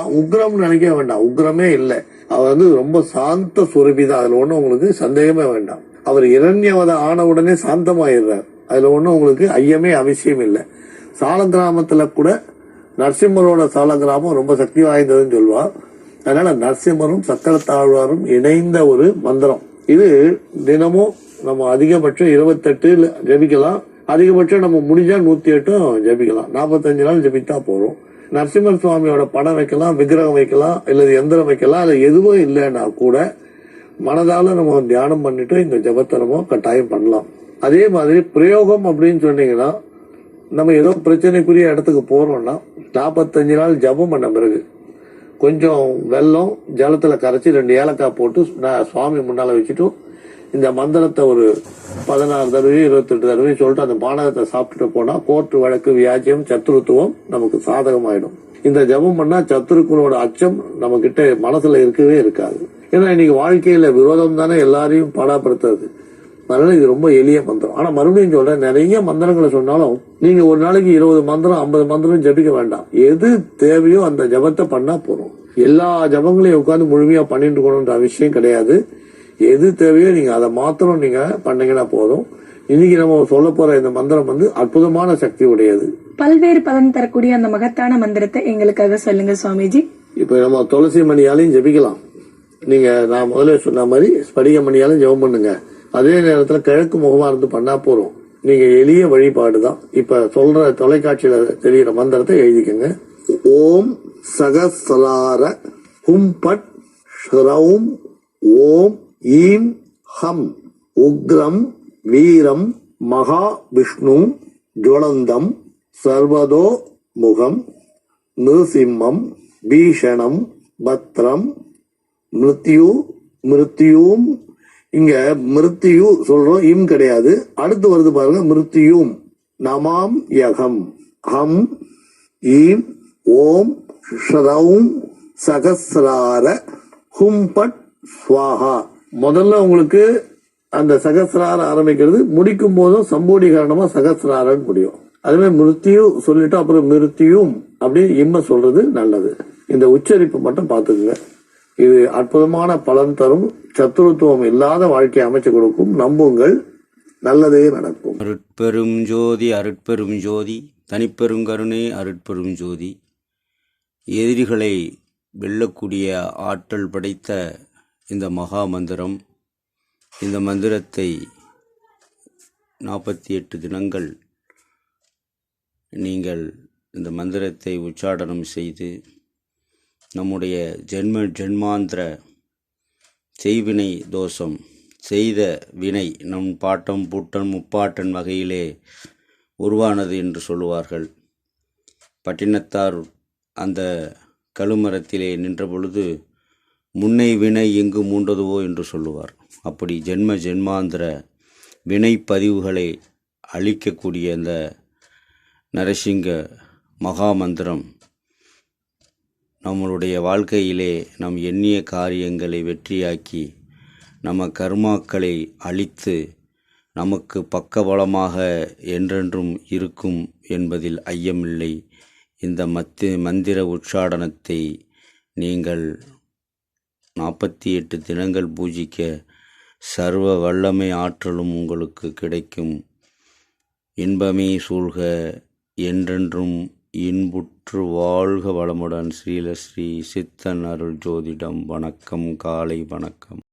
சொல்லலாம் உக்ரம்னு நினைக்க வேண்டாம். உக்ரமே இல்லை. அவர் வந்து ரொம்ப சாந்த சுரபி தான். அதுல ஒன்றும் உங்களுக்கு சந்தேகமே வேண்டாம். அவர் இரண்யவத ஆன உடனே சாந்தமாயிடுறார். அதுல ஒன்றும் உங்களுக்கு ஐயமே அவசியம் இல்லை. சால கிராமத்துல கூட நரசிம்மரோட சால கிராமம் ரொம்ப சக்தி வாய்ந்ததுன்னு சொல்லுவார் அதனால நரசிம்மரும் சக்கரத்தாழ்வாரும் இணைந்த ஒரு மந்திரம். இது தினமும் நம்ம அதிகபட்சம் இருபத்தெட்டு ஜபிக்கலாம். அதிகபட்சம் நம்ம முடிஞ்சா நூத்தி எட்டும் ஜபிக்கலாம். நாற்பத்தஞ்சு நாள் ஜபித்தா போறோம். நரசிம்மர் சுவாமியோட படம் வைக்கலாம் விக்கிரகம் வைக்கலாம் இல்லது எந்திரம் வைக்கலாம். அது எதுவும் இல்லைன்னா கூட மனதால நம்ம தியானம் பண்ணிட்டு இந்த ஜபத்தனமோ கட்டாயம் பண்ணலாம். அதே மாதிரி பிரயோகம் அப்படின்னு சொன்னீங்கன்னா நம்ம ஏதோ பிரச்சனைக்குரிய இடத்துக்கு போறோம்னா நாற்பத்தஞ்சு நாள் ஜபம் பண்ண பிறகு கொஞ்சம் வெல்லம் ஜலத்துல கரைச்சி ரெண்டு ஏலக்காய் போட்டு நான் சுவாமி முன்னால வச்சுட்டு இந்த மந்திரத்தை ஒரு பதினாறு தடவை இருபத்தெட்டு தடவை சொல்லிட்டு அந்த பானகத்தை சாப்பிட்டுட்டு போனா கோர்ட்டு வழக்கு வியாஜியம் சத்துருத்துவம் நமக்கு சாதகமாயிடும். இந்த ஜபம் பண்ணா சத்துருக்களோட அச்சம் நம்ம கிட்ட மனசுல இருக்கவே இருக்காது. ஏன்னா இன்னைக்கு வாழ்க்கையில விரோதம் தானே எல்லாரையும் பாடாப்படுத்துறது. அதனால இது ரொம்ப எளிய மந்திரம். ஆனா மறுபடியும் சொல்றேன் நிறைய மந்திரங்களை சொன்னாலும் நீங்க ஒரு நாளைக்கு இருபது மந்திரம் ஐம்பது மந்திரம் ஜபிக்க வேண்டாம். எது தேவையோ அந்த ஜபத்தை பண்ணா போறோம் எல்லா ஜபங்களையும் உட்காந்து முழுமையா பண்ணிட்டு இருக்கணும்ன்ற அவசியம் கிடையாது. எது தேவையோ நீங்க அதை மாத்திரம் நீங்க பண்ணீங்கன்னா போதும். இன்னைக்கு நம்ம சொல்ல போற இந்த மந்திரம் வந்து அற்புதமான சக்தி உடையது. பல்வேறு பலன் தரக்கூடிய அந்த மகத்தான மந்திரத்தை எங்களுக்காக சொல்லுங்க சுவாமிஜி. இப்ப நம்ம துளசி மணியாலையும் ஜெபிக்கலாம். நீங்க நான் முதல்ல சொன்ன மாதிரி ஸ்படிக மணியாலும் ஜெபம் பண்ணுங்க. அதே நேரத்துல கிழக்கு முகமா இருந்து பண்ணா போறோம். நீங்க எளிய வழிபாடு தான் இப்ப சொல்ற தொலைக்காட்சியில தெரியுற மந்திரத்தை எழுதிக்கங்க. ஓம் சகசலார ஹும் பட் ஷ்ரௌம் ஓம் ஈம் ஹம் உக்ரம் வீரம் மகா விஷ்ணு ஜுவலந்தம் சர்வதோ முகம் நிருசிம்மம் பீஷணம் பத்ரம் மிருத்யு மிருத்யூம். இங்க மிருத்யு சொல்றோம் இம் கிடையாது. அடுத்து வருது பாருங்க மிருத்யூம். நமாம் யகம். ஹம் ஈம் ஓம் ஷ்ரௌம் சகசிரார ஹும்பட் ஸ்வாஹா. முதல்ல உங்களுக்கு அந்த சகசிரார ஆரம்பிக்கிறது முடிக்கும் போதும் சம்போடிகரணமா சகசிராரன்னு முடியும். அதுவே மிருத்தியு சொல்லிட்டு அப்புறம் மிருத்தியும் அப்படின்னு இம்ம சொல்றது நல்லது. இந்த உச்சரிப்பு மட்டும் பார்த்துக்குங்க. இது அற்புதமான பலன் தரும். சத்துருத்துவம் இல்லாத வாழ்க்கையை அமைச்சு கொடுக்கும். நம்புங்கள். நல்லதே நடக்கும். அருட்பெரும் ஜோதி அருட்பெரும் ஜோதி தனிப்பெருங்கருணை அருட்பெரும் ஜோதி. எதிரிகளை வெல்லக்கூடிய ஆற்றல் படைத்த இந்த மகா மந்திரம் இந்த மந்திரத்தை நாற்பத்தி எட்டு தினங்கள் நீங்கள் இந்த மந்திரத்தை உச்சாடனம் செய்து நம்முடைய ஜென்ம ஜென்மாந்திர செய்வினை தோஷம் செய்த வினை நம் பாட்டம் பூட்டன் முப்பாட்டன் வகையிலே உருவானது என்று சொல்லுவார்கள். பட்டினத்தார் அந்த கழுமரத்திலே நின்ற பொழுது முன்னை வினை எங்கு மூண்டதுவோ என்று சொல்லுவார். அப்படி ஜென்ம ஜென்மாந்திர வினை பதிவுகளை அழிக்கக்கூடிய அந்த நரசிங்க மகாமந்திரம் நம்மளுடைய வாழ்க்கையிலே நம் எண்ணிய காரியங்களை வெற்றியாக்கி நம்ம கர்மாக்களை அழித்து நமக்கு பக்கபலமாக என்றென்றும் இருக்கும் என்பதில் ஐயமில்லை. இந்த மத்தி மந்திர உச்சாடனத்தை நீங்கள் நாற்பத்தி எட்டு தினங்கள் பூஜிக்க சர்வ வல்லமை ஆற்றலும் உங்களுக்கு கிடைக்கும். இன்பமே சூழ்க என்றென்றும் இன்புற்று வாழ்க வளமுடன். ஸ்ரீலஸ்ரீ சித்தன் அருள் ஜோதிடம். வணக்கம் காலை வணக்கம்.